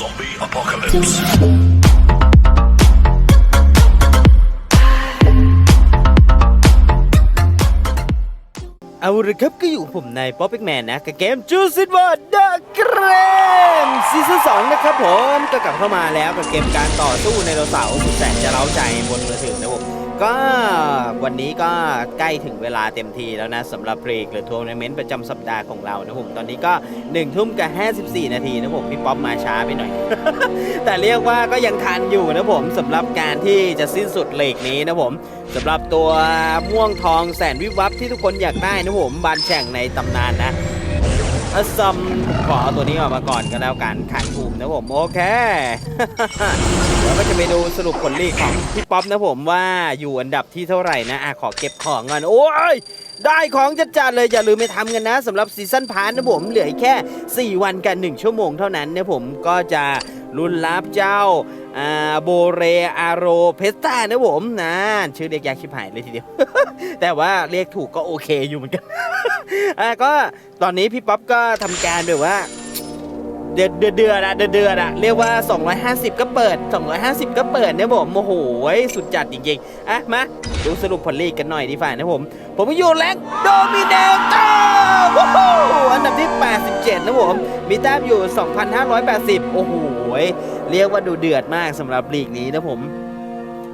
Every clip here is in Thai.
Zombie apocalypse. เอาละครับก็อยู่ผมในป๊อปปี้แมนนะ กับเกมจูซิ w วอร์ดเกรมซีซั่นสองนะครับผม ก็กลับเข้ามาแล้วกับเกมการต่อสู้ในโรเสาร์สุดแสนจะเร้าใจบนมือถือนะผม ก็วันนี้ก็ใกล้ถึงเวลาเต็มทีแล้วนะสำหรับเพลกหรือทัวร์นาเมนต์ประจำสัปดาห์ของเรานะผมตอนนี้ก็1ทุ่มกับ 54 นาทีนะผมพี่ป๊อปมาช้าไปหน่อย แต่เรียกว่าก็ยังทันอยู่นะผมสำหรับการที่จะสิ้นสุดเลกนี้นะผมสำหรับตัวม่วงทองแสนวิบวับที่ทุกคนอยากได้นะผมบานแข่งในตำนานนะอซัม ขอเอาตัวนี้ออกมาก่อนก็แล้วกันขานภูมินะผมโอเค เดี๋ยวก็จะไปดูสรุปผลลีกของพี่ป๊อปนะผมว่าอยู่อันดับที่เท่าไหร่นะอะขอเก็บของก่อนโอ้ยได้ของจัดจัดๆเลยอย่าลืมไปทำกันนะสำหรับซีซั่นพาร์ทนะผมเหลือแค่ 4 วันกัน 1 ชั่วโมงเท่านั้นนะผมก็จะรุ่นรับเจ้าอ่าโบเรอาโรเพสตานะผมนะชื่อเรียกยากชิบหายเลยทีเดียว แต่ว่าเรียกถูกก็โอเคอยู่เหมือนกัน อะก็ตอนนี้พี่ป๊อปก็ทำการแบบว่า เดือดเดือดเดือดอะเดือดเดือดอะเรียกว่า 250 ก็เปิด 250 ก็เปิดเนี่ยผมโอ้โหสุดจัดจริงๆอะมาดูสรุปผลลีกกันหน่อยดีฝ่านะผม ผมอยู่แรงโดมิเนเตอร์ว้าอันดับที่ 87 นะผม มีแต้มอยู่ 2,580 โอ้โหเรียกว่าดูเดือดมากสำหรับลีกนี้นะผม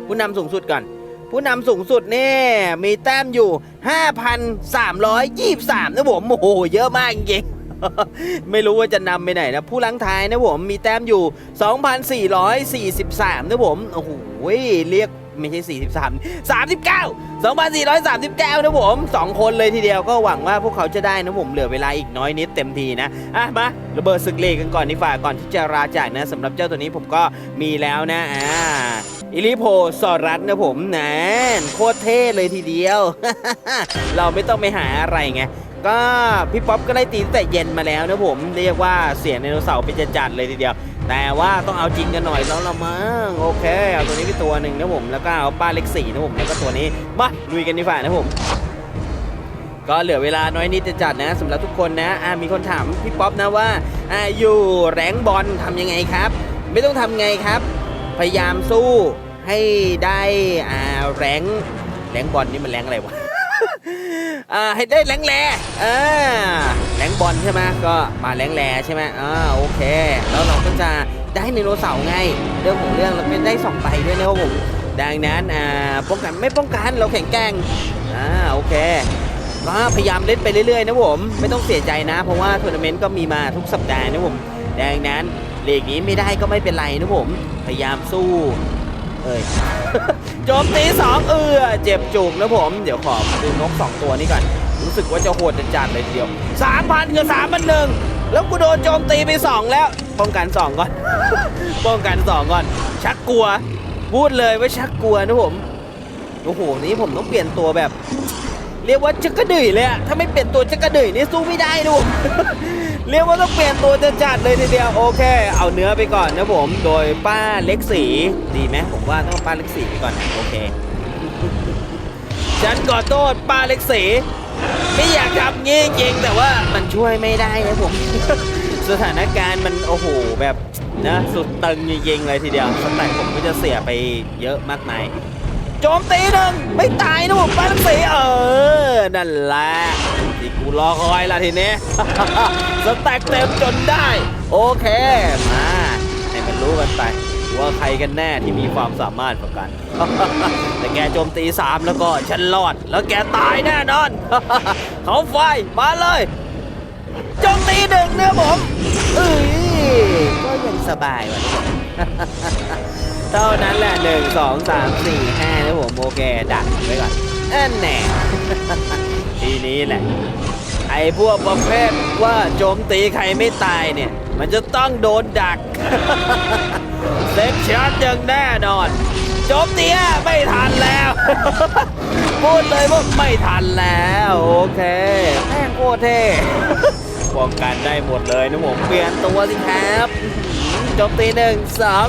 ผู้นำสูงสุดก่อน ผู้นำสูงสุดเนี่ยมีแต้มอยู่ 5,323 นะผมโอ้โหเยอะมากจริงๆไม่รู้ว่าจะนำไปไหนนะ ผู้ลังท้ายนะผมมีแต้มอยู่ 2,443 นะผม โอ้โหเรียกไม่ใช่ 43 39 2,439 นะผม 2 คนเลยทีเดียวก็หวังว่าพวกเขาจะได้นะผมเหลือเวลาอีกน้อยนิดเต็มทีนะ อะ มาระเบิดศึกเลกกันก่อนดีฝ่าก่อนที่จะราจากนะสำหรับเจ้าตัวนี้ผมก็มีแล้วนะอ่า อิลิโพซอรัสนะผมนะโคตรเท่เลยทีเดียว เราไม่ต้องไปหาอะไรไงก็พี่ป๊อปก็ได้ตีตั้งแต่เย็นมาแล้วนะผมเรียกว่าเสียงไดโนเสาร์เป็นจัดเลยทีเดียว แต่ว่าต้องเอาจริงกันหน่อยแล้วละมั้งโอเคเอาตัวนี้ไปตัวหนึ่งนะผมแล้วก็เอาป้าเล็กสี่นะผมแล้วก็ตัวนี้มาลุยกันดีฝ่านะผม ก็เหลือเวลาน้อยนิดจะจัดนะสำหรับทุกคนนะอ่ามีคนถามพี่ป๊อปนะว่าอ่าอยู่แรงบอลทำยังไงครับ ไม่ต้องทำไงครับ พยายามสู้ ให้ได้อ่าแรงแรงบอลนี่มันแรงอะไรวะอ่าให้ได้แรงแรอ่าแรงบอลใช่ไหมก็มาแรงแรใช่ไหมอ่าโอเค แล้วเราก็จะได้ไดโนเสาร์ไง เรื่องของเรื่องเราเป็นได้สองใบด้วยนะครับผมดังนั้นอ่าป้องกันไม่ป้องกันเราแข็งแกร่งอ่าโอเคก็พยายามเล่นไปเรื่อยๆนะผมไม่ต้องเสียใจนะ เพราะว่าทัวร์นาเมนต์ก็มีมาทุกสัปดาห์นะผมดังนั้นเลกนี้ไม่ได้ก็ไม่เป็นไรนะผม พยายามสู้ เอ้ย โจมตีสองเอือเจ็บจุกนะผม เดี๋ยวขอดูนกสองตัวนี้ก่อน รู้สึกว่าจะโหดจัดๆเลยทีเดียวสามพันกับสามพันหนึ่งแล้วกูโดนโจมตีไปสองแล้ว ป้องกันสองก่อน ป้องกันสองก่อน ชักกลัว พูดเลยว่าชักกลัวนะผม โอ้โห นี้ผมต้องเปลี่ยนตัวแบบ เรียกว่าจักระดือยเลยอะถ้าไม่เปลี่ยนตัวจักระดือยนี่สู้ไม่ได้ดู เรียกว่าต้องเปลี่ยนตัวจะจัดเลยทีเดียวโอเค เอาเนื้อไปก่อนนะผม โดยป้าเล็กสีดีไหมผมว่าต้องป้าเล็กสีไปก่อนโอเคฉันขอโทษป้าเล็กสีไม่อยากทำงี้จริงแต่ว่ามันช่วยไม่ได้นะผมสถานการณ์มันโอ้โหแบบนะสุดตึงจริงๆเลยทีเดียวสแต็กผมก็จะเสียไปเยอะมากมายโจมตีหนึ่งไม่ตายนะผมป้าเล็กสีเออนั่นแหละ ที่กูรอคอยละทีนี้ สแต็กเต็มจนได้ โอเค มา ให้มันรู้กันไป ว่าใครกันแน่ที่มีความสามารถกว่ากัน แต่แกโจมตีสามแล้วก็ฉันรอด แล้วแกตายแน่นอน เขาไฟมาเลยโจมตีหนึ่งเนี่ยผมเอ้ยก็ยังสบายว่ะเท่านั้นแหละหนึ่งสองสามสี่ห้านะผมโอเคดักไว้ก่อนอันแน่ทีนี้แหละ ไอ้พวกประเภทว่าโจมตีใครไม่ตายเนี่ย มันจะต้องโดนดัก เซ็กชาร์จอย่างแน่นอน โจมตีไม่ทันแล้ว พูดเลยว่าไม่ทันแล้ว โอเคแม่งโคตรเท่ป้องกันได้หมดเลยนะผมเปลี่ยนตัวสิครับ โจมตีหนึ่งสอง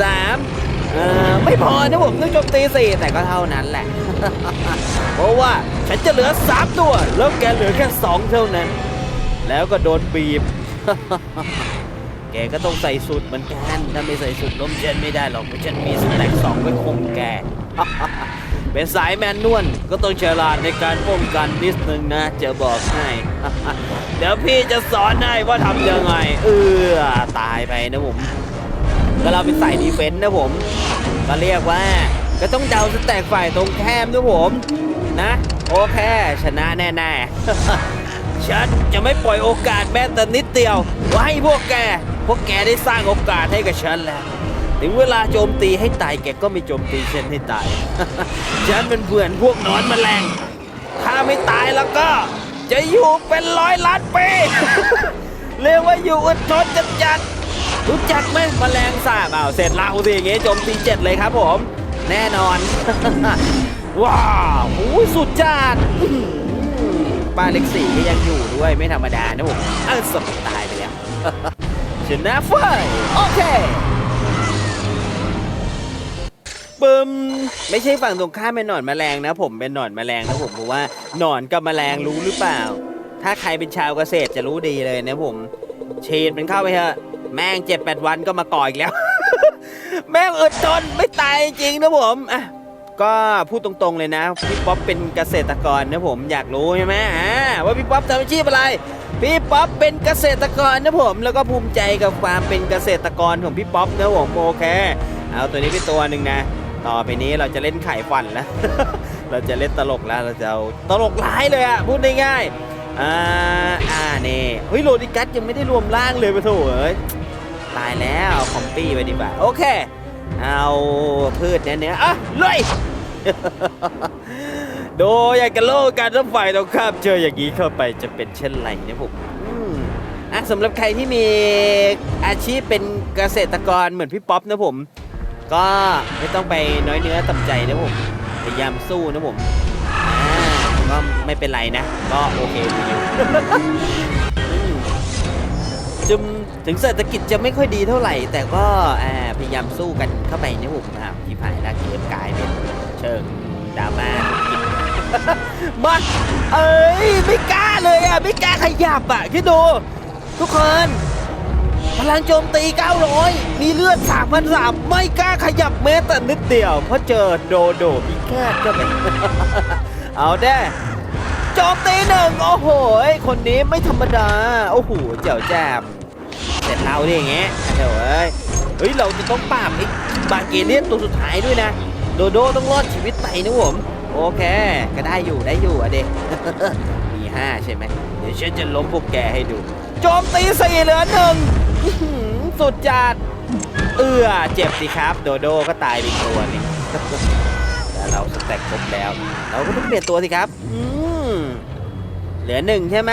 สาม เออไม่พอนะผมต้องโจมตีสี่แต่ก็เท่านั้นแหละ เพราะว่าฉันจะเหลือสามตัว แล้วแกเหลือแค่สองเท่านั้น แล้วก็โดนบีบ แกก็ต้องใส่สุดเหมือนกันถ้าไม่ใส่สุดล้มฉันไม่ได้หรอกเพราะฉันมีสแต็กสองไว้คุมแก เป็นสายแมนนวลก็ต้องฉลาดในการป้องกันนิดนึงนะจะบอกให้ เดี๋ยวพี่จะสอนให้ว่าทำยังไง เออตายไปนะผม ก็เราเป็นสายดีเฟนต์นะผม ก็เรียกว่าก็ต้องเดาสแต็กฝ่ายตรงแคมนะผม นะ โอเค ชนะแน่ๆ ฉันจะไม่ปล่อยโอกาสแม้แต่นิดเดียวว่าให้พวกแก พวกแกได้สร้างโอกาสให้กับฉันแล้ว ถึงเวลาโจมตีให้ตายแกก็ไม่โจมตีฉันให้ตาย ฉันเป็นเพื่อนพวกหนอนแมลง ถ้าไม่ตายแล้วก็ จะอยู่เป็นร้อยล้านปี เรียกว่าอยู่อดทนจัดจัดๆ รู้จักไหมแมลงสาบอ้าวเสร็จเราสิอย่างงี้โจมตีเจ็ดเลยครับผม แน่นอน ว้าวโอ้ยสุดจัดป้าเล็กสี่ก็ยังอยู่ด้วยไม่ธรรมดานะผมเออสดตายไปแล้วชนะไฟโอเคปึมไม่ใช่ฝั่งตรงข้ามเป็นหนอนแมลงนะผมเป็นหนอนแมลงนะผมเพราะว่าหนอนกับแมลงรู้หรือเปล่า ถ้าใครเป็นชาวเกษตรจะรู้ดีเลยนะผมฉีดมันเข้าไปเถอะ แม่งเจ็ดแปดวันก็มาก่ออีกแล้ว แม่งอึดทนไม่ตายจริงนะผมอะก็พูดตรงๆเลยนะพี่ป๊อปเป็นเกษตรกรนะผมอยากรู้ใช่ไหมอ่าว่าพี่ป๊อปทำอาชีพอะไร พี่ป๊อปเป็นเกษตรกรนะผมแล้วก็ภูมิใจกับความเป็นเกษตรกรของพี่ป๊อปนะผมโอเคเอาตัวนี้ไปตัวหนึ่งนะ ต่อไปนี้เราจะเล่นไข่ฟันแล้วเราจะเล่นตลกแล้วเราจะเอาตลกร้ายเลยอะพูดง่ายๆอ่าอ่านี่เฮ้ยโรดิกัสยังไม่ได้รวมร่างเลยปะโถเอ้ย ตายแล้วคอมปี้ไปดีกว่าโอเค เอาพืชเนี่ยเนี่ยอะเลยโดยอยากจะโลกการรถไฟตรงข้ามเจออย่างนี้เข้าไปจะเป็นเช่นไรเนี่ยผมอะสำหรับใครที่มีอาชีพเป็นเกษตรกรเหมือนพี่ป๊อปนะผม ก็ไม่ต้องไปน้อยเนื้อต่ำใจนะผมพยายามสู้นะผมก็ไม่เป็นไรนะ ก็โอเคอยู่ จึงถึงเศรษฐกิจจะไม่ค่อยดีเท่าไหร่ แต่ก็พยายามสู้กันเข้าไปในะผมอ่าที่ผ่านแล้วเกมกลายเป็นเชิงดราม่าธุรกิจมาเอ้ยไม่กล้าเลยอะไม่กล้าขยับอะคิดดู ทุกคนพลังโจมตี 900 มีเลือด3,003ไม่กล้าขยับแม้แต่นิดเดียว เพราะเจอโดโดพิฆาตก็เป็นเอาได้ โจมตีหนึ่งโอ้โหคนนี้ไม่ธรรมดา โอ้โหเจ๋วแจมเสร็จเราดิอย่างเงี้ยเดี๋ยวเอ้ยเฮ้ยเราจะต้องปราบไอ้บาเกเลียนตัวสุดท้ายด้วยนะ โดโดต้องรอดชีวิตไปนะผมโอเค ก็ได้อยู่ได้อยู่อะเด็มีห้าใช่ไหมเดี๋ยวฉันจะล้มพวกแกให้ดูโจมตีสี่เหลือหนึ่งสุดจัดเอื้อเจ็บสิครับ โดโดก็ตายไปอีกตัวหนึงแล้วเราสแต็กครบแล้ว เราก็ต้องเปลี่ยนตัวสิครับอื เหลือหนึ่งใช่ไหม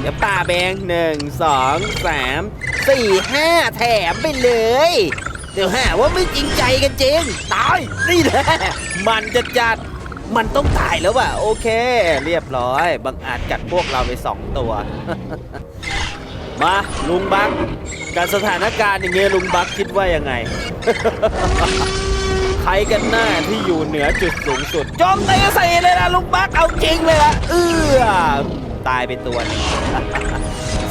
เดี๋ยวป่าแบงหนึ่งสองสามสี่ห้าแถมไปเลย เดี๋ยวหาว่าไม่จริงใจกันจริง ตาย นี่แหละ มันจะจัด มันต้องตายแล้วว่ะ โอเค เรียบร้อย บังอาจกัดพวกเราไปสองตัว มาลุงบักการสถานการณ์อย่างเงี้ยลุงบักคิดว่ายังไง ครกันหน้าที่อยู่เหนือจุดสูงสุดโจอมตีใส่เลยนะลุงบักเอาจริงเลยละเอื้อตายไปตัวนึง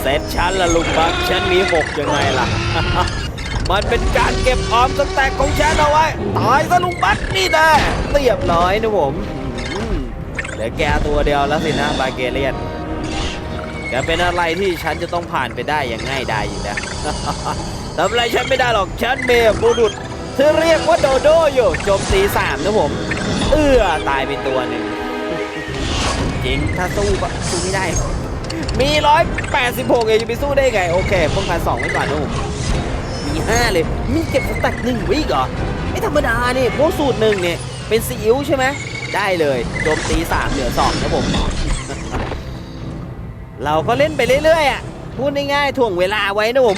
เซตฉันละลุงบักฉันมีหกยังไงล่ะ มันเป็นการเก็บออมสแต็กของฉันเอาไว้ตายซะลุงบักนี่แน่เรียบร้อยนะผมเหลือแกตัวเดียวแล้วสินะบาเกเลียนจะเป็นอะไรที่ฉันจะต้องผ่านไปได้อย่างง่ายดายอยู่แล้วทำอะไรฉันไม่ได้หรอกฉันเมย์บุรุษ ที่เรียกว่าโดโดอยู่โจมตีสามนะผม เอื้อตายไปตัวหนึ่งจริงถ้าสู้ก็สู้ไม่ได้ มีร้อยแปดสิบหกเองจะไปสู้ได้ไง โอเคป้องกันสองไว้ก่อนนะผมมีห้าเลย มีเก็บสแต็กหนึ่งว้อีกเหรอไม่ธรรมดานี่พวกสูตรหนึ่งเนี่ยเป็นซีอิ๊วใช่ไหมได้เลยโจมตีสามเหลือสองนะผมเราก็เล่นไปเรื่อยๆอะพูดง่ายๆถ่วงเวลาไว้นะผม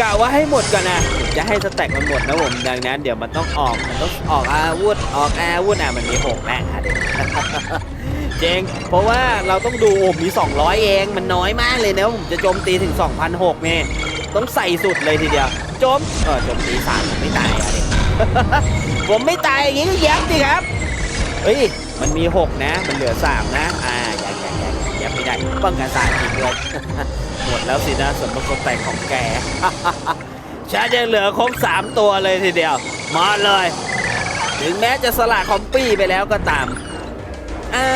กะว่าให้หมดก่อนนะจะให้สแต็กมันหมดนะผมดังนั้นเดี๋ยวมันต้องออกมันต้องออกอาวุธออกอาวุธอะมันมีหกแล้วอะเด็กเจงเพราะว่าเราต้องดูโอ้มี 200 เองมันน้อยมากเลยนะผมจะโจมตีถึง 2,006เนี่ยต้องใส่สุดเลยทีเดียวโจมเออโจมตีสามผมไม่ตายอะเด็กผมไม่ตายอย่างงี้ก็แย้มสิครับเฮ้ยมันมี 6 นะ มันเหลือ 3 นะ อ่ายังยังยังยังไม่ได้ป้องกันสามทีเด้วยม หมดแล้วสินะสมบัติแต่งของแก ฉันยังเหลือครบสามตัวเลยทีเดียว มาเลย ถึงแม้จะสละคอมปี้ไปแล้วก็ตาม เอา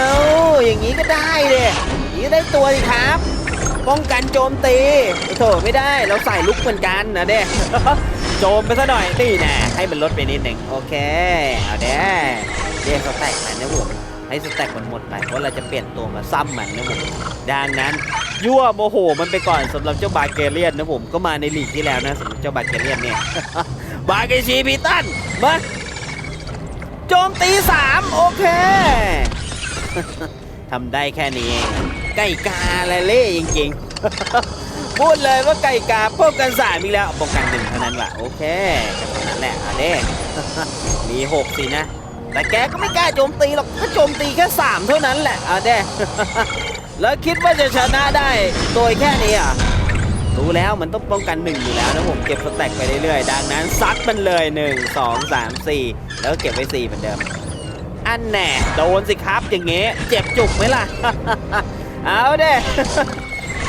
อย่างนี้ก็ได้เด้อย่างนี้ได้ตัวสิครับ ป้องกันโจมตีโถไม่ได้เราใส่ลุกเหมือนกันนะเด้โจมไปซะหน่อยนี่แน่ให้มันลดไปนิดหนึ่งโอเค เอาเด้เด้สแตกมันนะผม ให้สแต็กมันหมดไปเพราะเราจะเปลี่ยนตัวมาซ้ำมันนะผมดังนั้นยั่วโมโหมันไปก่อนสำหรับเจ้าบาเกเลียนนะผมก็มาในลีกที่แล้วนะสำหรับเจ้าบาเกเลียนเนี่ยบาเกชีพีตันมาโจมตีสามโอเคทำได้แค่นี้เองไก่กาอะไรเล่จริงๆ พูดเลยว่าไก่กาป้องกันสามอีกแล้วป้องกันหนึ่งเท่านั้นว่ะโอเคก็เท่นั้นแหละอะเด้มีหกสินะ แต่แกก็ไม่กล้าโจมตีหรอกก็โจมตีแค่สามเท่านั้นแหละอะเด้แล้วคิดว่าจะชนะได้โดยแค่นี้อะรู้แล้วมันต้องป้องกันหนึ่งอยู่แล้วนะผมเก็บสแต็กไปเรื่อยๆ ดังนั้นซัดมันเลยหนึ่งสองสามสี่แล้วก็เก็บไว้สี่เหมือนเดิม อันแน่โดนสิครับอย่างเงี้ยเจ็บจุกไหมล่ะ เอาเด้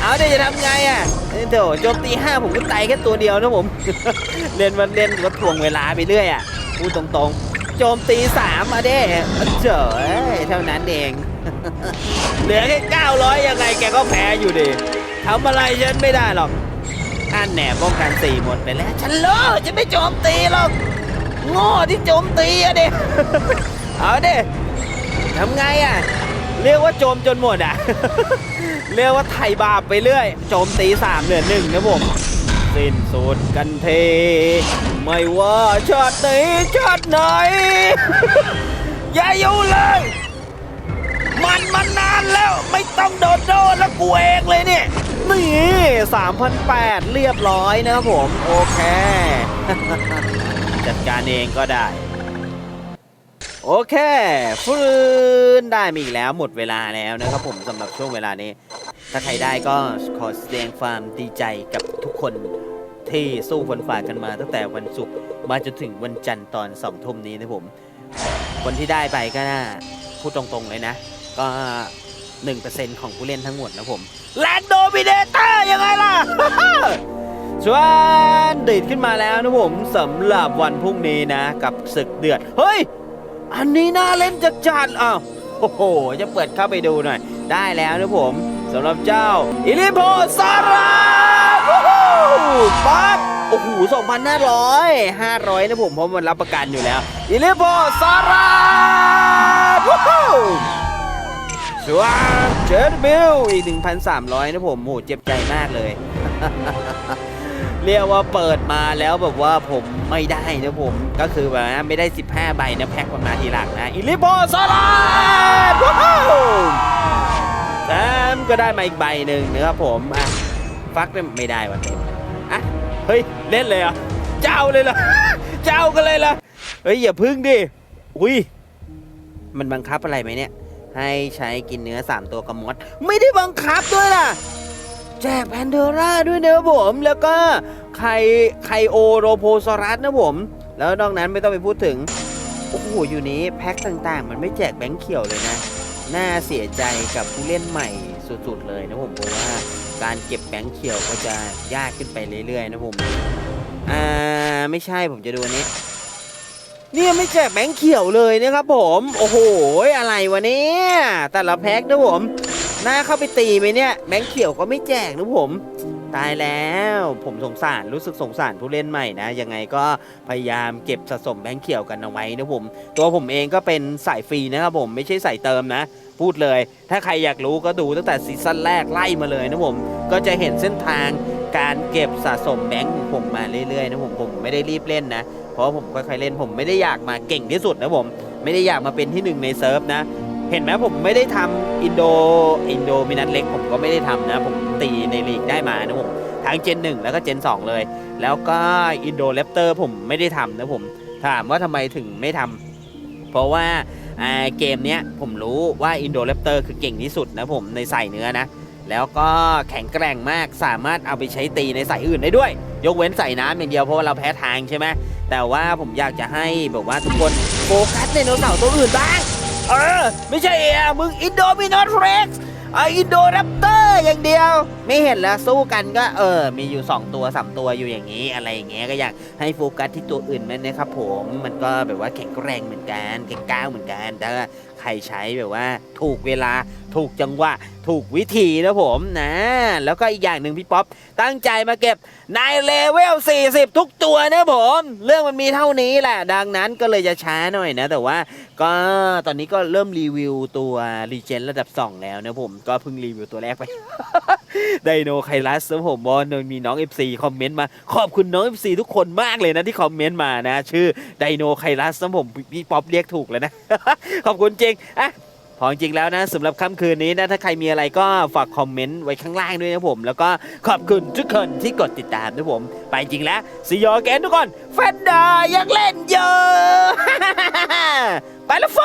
เอาเด้จะทำไงอะเอ้ยโถโจมตีห้าผมก็ตายแค่ตัวเดียวนะผม เล่นวันเล่นก็ถ่วงเวลาไปเรื่อยอะพูดตรงๆ จมตีสามมาเด้เจ๋ยเท่านั้นเอง เหลือแค่เก้าร้อยยังไงแกก็แพ้อยู่ดิทำอะไรฉันไม่ได้หรอกอันแหน่ป้องกันสี่หมดไปแล้ว ฉันเลิกจะไม่โจมตีหรอกโง่ที่โจมตีอะเด้เอาเด้ทำไงอะเรียกว่าโจมจนหมดอะเรียกว่าไถ่บาปไปเรื่อย โจมตีสามเหลือหนึ่งนะผมสิ้นสุดกันเท ไม่ว่าชาติไหนชาติไหน อย่าอยู่เลย มันมันนานแล้วไม่ต้องโดนโดนแล้วกูเองเลยเนี่ย นี่3,008เรียบร้อยนะครับผม โอเค จัดการเองก็ได้ โอเคฟื้นได้มาอีกแล้วหมดเวลาแล้วนะครับผมสำหรับช่วงเวลานี้ ถ้าใครได้ก็ขอแสดงความดีใจกับทุกคน ที่สู้ฝนฝ่ากันมาตั้งแต่วันศุกร์มาจนถึงวันจันทร์ตอนสองทุ่มนี้นะผม คนที่ได้ไปก็น่าพูดตรงๆเลยนะ ก็1%ของผู้เล่นทั้งหมดนะผมแลนโดมิเนเตอร์ยังไงล่ะชวนดีดขึ้นมาแล้วนะผมสำหรับวันพรุ่งนี้นะ กับศึกเดือด เฮ้ย อันนี้น่าเล่นจัดจัดอ้าวโอ้โห จะเปิดเข้าไปดูหน่อย ได้แล้วนะผมสำหรับเจ้า อิลิโพซารา ปั๊บโอ้โห2,500 500นะผมเพราะมันรับประกันอยู่แล้วอิลิโพซาราวู้ฮู้สวามเจอร์บิลอีก 1,300 นะผมโหเจ็บใจมากเลย เรียกว่าเปิดมาแล้วแบบว่าผมไม่ได้นะผม ก็คือแบบว่าไม่ได้ 15 ใบนะแพ็คมันมาทีหลังนะ อิลิโบซาลาดว้าวแซมก็ได้มาอีกใบหนึ่งนะครับผม อะ ฟักไม่ได้วันนี้ เฮ้ย เล่นเลยเหรอเจ้าเลยเหรอเจ้ากันเลยเหรอเฮ้ย อย่าพึ่งดิ อุ้ย มันบังคับอะไรไหมเนี่ย ให้ใช้กินเนื้อ3ตัวกระมด ไม่ได้บังคับด้วยล่ะ แจกแพนเทอร่าด้วยนะครับผม แล้วก็ไคไคโอโรโพซอรัสนะผม แล้วนอกนั้นไม่ต้องไปพูดถึง โอ้โห อยู่นี้แพ็คต่างๆ มันไม่แจกแบงค์เขียวเลยนะ น่าเสียใจกับผู้เล่นใหม่สุดๆเลยนะผมเพราะว่า การเก็บแบงค์เขียวก็จะยากขึ้นไปเรื่อยๆนะผมอ่าไม่ใช่ผมจะดูนนี้เนี่ยไม่แจกแบงค์เขียวเลยนะครับผม โอ้โหอะไรวะเนี่ยแต่ละแพ็คนะผมน่าเข้าไปตีไหมเนี่ยแบงค์เขียวก็ไม่แจกนะผม ตายแล้วผมสงสารรู้สึกสงสารผู้เล่นใหม่นะ ยังไงก็พยายามเก็บสะสมแบงค์เขียวกันเอาไว้นะผม ตัวผมเองก็เป็นสายฟรีนะครับผมไม่ใช่สายเติมนะ พูดเลย ถ้าใครอยากรู้ก็ดูตั้งแต่ซีซั่นแรกไล่มาเลยนะผม ก็จะเห็นเส้นทางการเก็บสะสมแบงค์ของผมมาเรื่อยๆนะผมผมไม่ได้รีบเล่นนะ เพราะผมค่อยๆเล่นผมไม่ได้อยากมาเก่งที่สุดนะผม ไม่ได้อยากมาเป็นที่หนึ่งในเซิร์ฟนะ เห็นไหมผมไม่ได้ทำอินโดอินโดมินัทเล็กผมก็ไม่ได้ทำนะ ผมตีในลีกได้มานะผมทั้งเจนหนึ่งแล้วก็เจนสองเลย แล้วก็อินโดเลปเตอร์ผมไม่ได้ทำนะผมถามว่าทำไมถึงไม่ทำเพราะว่าเกมเนี้ยผมรู้ว่าอินโดเลปเตอร์คือเก่งที่สุดนะผมในใส่เนื้อนะแล้วก็แข็งแกร่งมากสามารถเอาไปใช้ตีในสายอื่นได้ด้วย ยกเว้นใส่น้ำอย่างเดียวเพราะว่าเราแพ้ทางใช่ไหมแต่ว่าผมอยากจะให้แบบว่าทุกคนโฟกัสในโนเสาร์ตัวอื่นบ้าง ออ ไม่ใช่เอมึงอินโดมินอตเร็กซ์อินโดแรปเตอร์อย่างเดียว ไม่เห็นแล้วสู้กันก็เออ มีอยู่ 2 ตัว3ตัวอยู่อย่างนี้อะไรอย่างเงี้ยก็อยากให้โฟกัสที่ตัวอื่นมันนะครับผมมันก็แบบว่าแข็งแรงเหมือนกันแข็งก้าวเหมือนกันแต่ว่าใครใช้แบบว่าถูกเวลา ถูกจังหวะถูกวิธีนะผมนะ แล้วก็อีกอย่างหนึ่งพี่ป๊อปตั้งใจมาเก็บในเลเวล 40 ทุกตัวนะผม เรื่องมันมีเท่านี้แหละ ดังนั้นก็เลยจะช้าหน่อยนะ แต่ว่าก็ตอนนี้ก็เริ่มรีวิวตัวรีเจนระดับ 2 แล้วนะผมก็เพิ่งรีวิวตัวแรกไปไดโนไคลัสนะผมบอลมีน้อง FC คอมเมนต์มา ขอบคุณน้อง FC ทุกคนมากเลยนะที่คอมเมนต์มานะ ชื่อไดโนไคลัสนะผมพี่ป๊อปเรียกถูกแล้วนะ ขอบคุณจริงอะ พอจริงแล้วนะสำหรับค่ำคืนนี้นะถ้าใครมีอะไรก็ฝากคอมเมนต์ไว้ข้างล่างด้วยนะผม แล้วก็ขอบคุณทุกคนที่กดติดตามนะผม ไปจริงแล้วซียอแกนทุกคนแฟนดายังเล่นเยอะ ไปแล้วไฟ